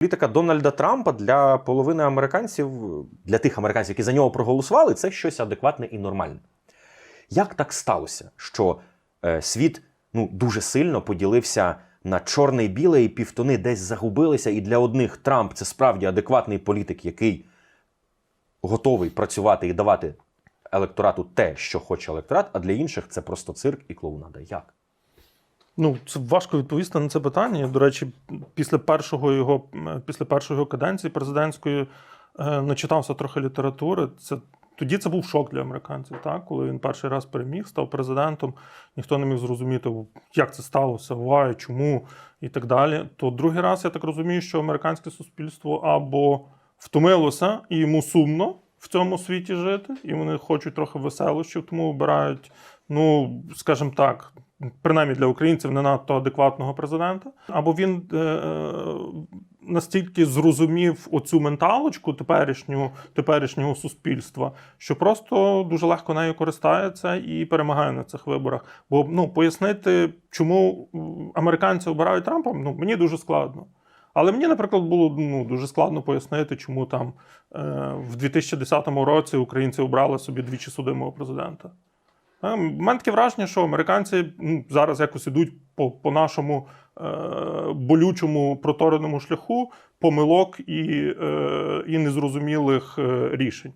Політика Дональда Трампа для половини американців, для тих американців, які за нього проголосували, це щось адекватне і нормальне. Як так сталося, що е, світ ну, дуже сильно поділився на чорне і біле, і півтони десь загубилися, і для одних Трамп це справді адекватний політик, який готовий працювати і давати електорату те, що хоче електорат, а для інших це просто цирк і клоунада. Як? Ну, це важко відповісти на це питання. До речі, після першого його після першої каденції президентської е, начитався трохи літератури. Це тоді це був шок для американців. Так, коли він перший раз переміг, став президентом, ніхто не міг зрозуміти, як це сталося, why, чому і так далі. То другий раз я так розумію, що американське суспільство або втомилося і йому сумно в цьому світі жити, і вони хочуть трохи веселощів, тому обирають, ну скажімо так, принаймні для українців не надто адекватного президента. Або він е, е, настільки зрозумів оцю менталочку теперішню, теперішнього суспільства, що просто дуже легко нею користається і перемагає на цих виборах. Бо ну пояснити, чому американці обирають Трампа, ну мені дуже складно. Але мені, наприклад, було ну, дуже складно пояснити, чому там е, в 2010 році українці обрали собі двічі судимого президента. У мене таке враження, що американці ну, зараз якось ідуть по, по нашому е, болючому протореному шляху помилок і, е, і незрозумілих е, рішень.